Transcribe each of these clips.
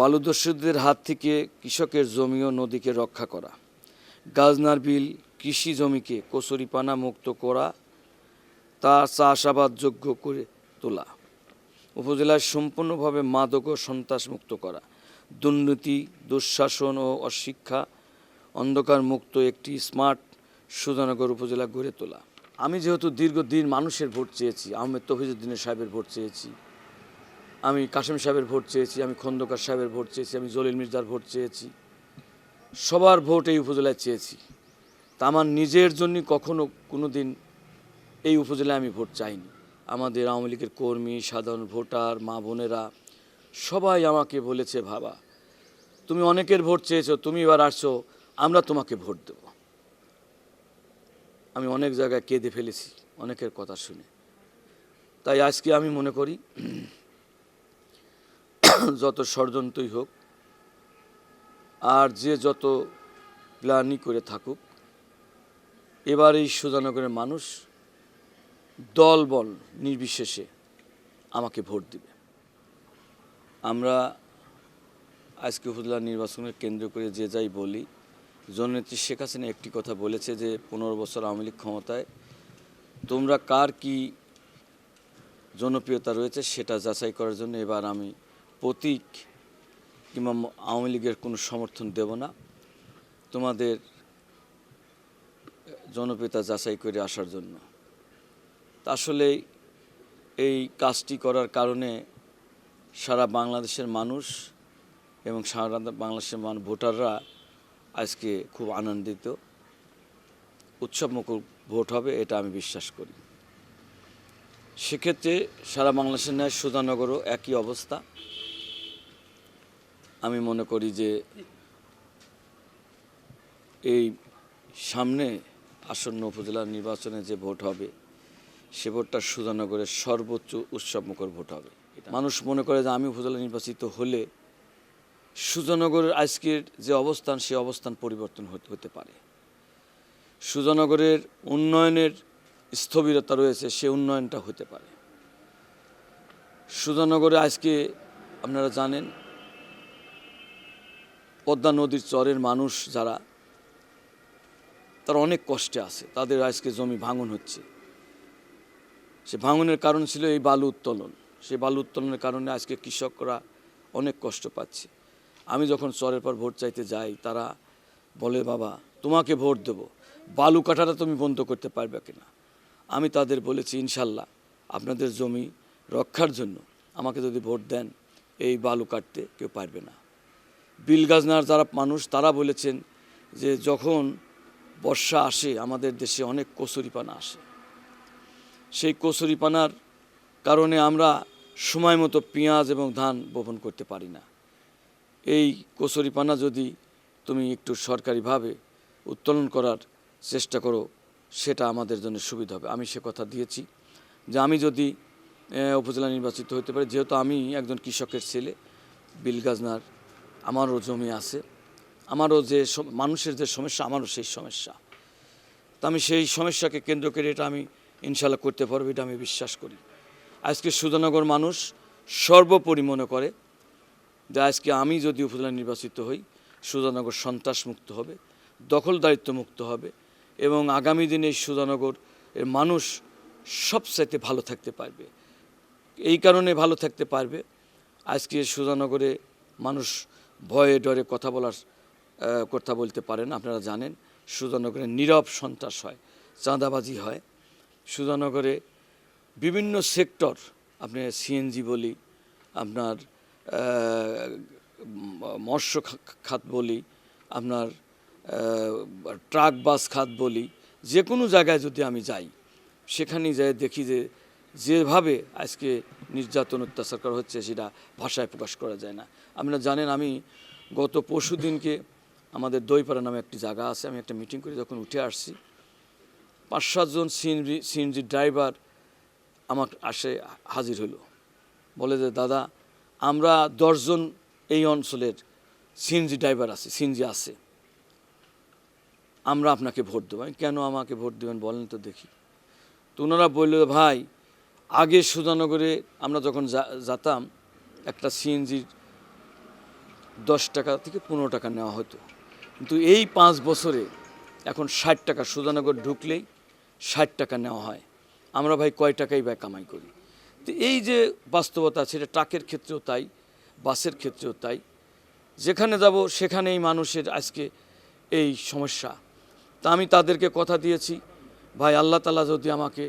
বালুদস্যুদের হাত থেকে কৃষকের জমি ও নদীকে রক্ষা করা, গাজনার বিল কৃষি জমিকে কচুরিপানা মুক্ত করা, তা চাষাবাদযোগ্য করে তোলা, উপজেলায় সম্পূর্ণভাবে মাদক ও সন্ত্রাস মুক্ত করা, দুর্নীতি, দুঃশাসন ও অশিক্ষা অন্ধকার মুক্ত একটি স্মার্ট সুধানগর উপজেলা গড়ে তোলা। আমি যেহেতু দীর্ঘদিন মানুষের ভোট চেয়েছি, আহমেদ তফিজুদ্দিনের সাহেবের ভোট চেয়েছি আমি কাশেম সাহেবের ভোট চেয়েছি, আমি খন্দকার সাহেবের ভোট চেয়েছি, আমি জলিল মির্জার ভোট চেয়েছি। সবার ভোট এই উপজেলায় চেয়েছি। তা আমার নিজের জন্য কখনো কোনো দিন এই উপজেলায় আমি ভোট চাইনি। আমাদের আওয়ামী লীগের কর্মী, সাধারণ ভোটার, মা বোনেরা, সবাই আমাকে বলেছে ভাবা তুমি অনেকের ভোট চেয়েছো, তুমি এবার আসছো, আমরা তোমাকে ভোট দেব। আমি অনেক জায়গায় কেঁদে ফেলেছি, অনেকের কথা শুনে। তাই আজকে আমি মনে করি যত ষড়যন্ত্রই হোক, আর যে যত প্ল্যানই করে থাকুক, এবার এই সুজানগরের মানুষ দল বল নির্বিশেষে আমাকে ভোট দিবে। আমরা আজকে উপজেলা নির্বাচনের কেন্দ্র করে যে যাই বলি, জননেত্রী শেখ হাসিনা একটি কথা বলেছে যে, পনেরো বছর আওয়ামী লীগ ক্ষমতায় তোমরা কার কি জনপ্রিয়তা রয়েছে সেটা যাচাই করার জন্য এবার আমি প্রতীক কিংবা আওয়ামী লীগের কোনো সমর্থন দেব না। তোমাদের জনপ্রিয়তা যাচাই করে আসার জন্য। আসলে এই কাজটি করার কারণে সারা বাংলাদেশের মানুষ এবং সারা বাংলাদেশের মান ভোটাররা আজকে খুব আনন্দিত। উৎসবমুখর ভোট হবে, এটা আমি বিশ্বাস করি। সেক্ষেত্রে সারা বাংলাদেশের ন্যায় সুধানগরও একই অবস্থা। আমি মনে করি যে এই সামনে আসন্ন উপজেলা নির্বাচনে যে ভোট হবে সে ভোটটা সুধানগরের সর্বোচ্চ উৎসবমুখর ভোট হবে। মানুষ মনে করে যে আমি উপজেলা নির্বাচিত হলে সুজানগরের আজকের যে অবস্থান সে অবস্থান পরিবর্তন হতে হতে পারে। সুজানগরের উন্নয়নের স্থবিরতা রয়েছে সে উন্নয়নটা হতে পারে। সুজনগরে আজকে আপনারা জানেন পদ্মা নদীর চরের মানুষ যারা, তারা অনেক কষ্টে আছে। তাদের আজকে জমি ভাঙন হচ্ছে। সে ভাঙনের কারণ ছিল এই বালু উত্তোলন। সেই বালু উত্তোলনের কারণে আজকে কৃষকরা অনেক কষ্ট পাচ্ছে। আমি যখন চরের পর ভোট চাইতে যাই, তারা বলে, বাবা, তোমাকে ভোট দেব। বালু কাটাটা তুমি বন্ধ করতে পারবে কিনা? আমি তাদের বলেছি, ইনশাল্লাহ, আপনাদের জমি রক্ষার জন্য আমাকে যদি ভোট দেন, এই বালু কাটতে কেউ পারবে না। বিল গাজনার যারা মানুষ, তারা বলেছেন যে যখন বর্ষা আসে, আমাদের দেশে অনেক কচুরিপানা আসে। সেই কচুরিপানার কারণে আমরা সময় মতো পেঁয়াজ এবং ধান বপন করতে পারি না। এই কচুরিপানা যদি তুমি একটু সরকারিভাবে উত্তোলন করার চেষ্টা করো, সেটা আমাদের জন্য সুবিধা হবে। আমি সে কথা দিয়েছি যে আমি যদি উপজেলা নির্বাচিত হতে পারি, যেহেতু আমি একজন কৃষকের ছেলে বিলগাজনার আমারও জমি আছে, আমারও যে মানুষের যে সমস্যা, আমারও সেই সমস্যা। তা আমি সেই সমস্যাকে কেন্দ্র করে এটা আমি ইনশাল্লাহ করতে পারব, এটা আমি বিশ্বাস করি। আজকে সুধানগর মানুষ সর্বোপরি মনে করে যে আজকে আমি যদি উপজেলা নির্বাচিত হই, সুধানগর সন্ত্রাস মুক্ত হবে দখলদারিত্ব মুক্ত হবে এবং আগামী দিনে সুধানগর এর মানুষ সবচাইতে ভালো থাকতে পারবে। এই কারণে ভালো থাকতে পারবে। আজকে সুধানগরে মানুষ ভয়ে ডরে কথা বলার কথা বলতে পারেন, আপনারা জানেন সুধানগরে নীরব সন্ত্রাস হয়, চাঁদাবাজি হয়। সুধানগরে বিভিন্ন সেক্টর, আপনি সিএনজি বলি, আপনার মৎস্য খাত বলি, আপনার ট্রাক, বাস, খাত বলি, যে কোনো জায়গায় যদি আমি যাই, সেখানেই যাই, দেখি যে যেভাবে আজকে নির্যাতন অত্যাচার করা হচ্ছে সেটা ভাষায় প্রকাশ করা যায় না। আপনারা জানেন আমি গত পরশু দিনকে আমাদের দইপাড়া নামে একটি জায়গা আছে, আমি একটা মিটিং করে যখন উঠে আসছি, পাঁচ সাতজন সিএনজি সিএনজি ড্রাইভার আমার আসে হাজির হলো। বলে যে, দাদা, আমরা দশজন এই অঞ্চলের সিএনজি ড্রাইভার আছে সিএনজি আছে। আমরা আপনাকে ভোট দেবো। কেন আমাকে ভোট দেবেন বলেন তো দেখি। তো ওনারা বলল, ভাই আগে সুধানগরে আমরা যখন যেতাম, একটা সিএনজির দশ টাকা থেকে পনেরো টাকা নেওয়া হতো। কিন্তু এই পাঁচ বছরে এখন ষাট টাকা সুজানগর ঢুকলেই ষাট টাকা নেওয়া হয়। আমরা ভাই কয় টাকাই ব্যয় কামাই করি। তো এই যে বাস্তবতা সেটা ট্রাকের ক্ষেত্রেও তাই, বাসের ক্ষেত্রেও তাই। যেখানে যাব সেখানেই মানুষের আজকে এই সমস্যা। তা আমি তাদেরকে কথা দিয়েছি, ভাই আল্লাহ তালা যদি আমাকে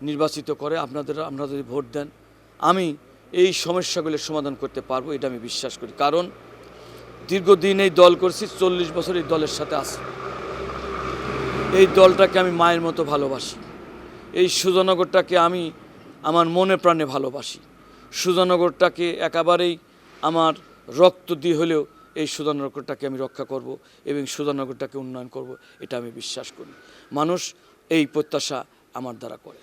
নির্বাচিত করে আপনাদের, আপনারা যদি ভোট দেন, আমি এই সমস্যাগুলির সমাধান করতে পারব, এটা আমি বিশ্বাস করি। কারণ দীর্ঘদিন এই দল করছি, চল্লিশ বছর এই দলের সাথে আছি। এই দলটাকে আমি মায়ের মতো ভালোবাসি। এই সুজনগরটাকে আমি আমার মনে প্রাণে ভালোবাসি। সুজনগরটাকে একেবারেই আমার রক্ত দিয়ে হলেও এই সুজনগরটাকে আমি রক্ষা করব এবং সুজনগরটাকে উন্নয়ন করব, এটা আমি বিশ্বাস করি। মানুষ এই প্রত্যাশা আমার দ্বারা করে।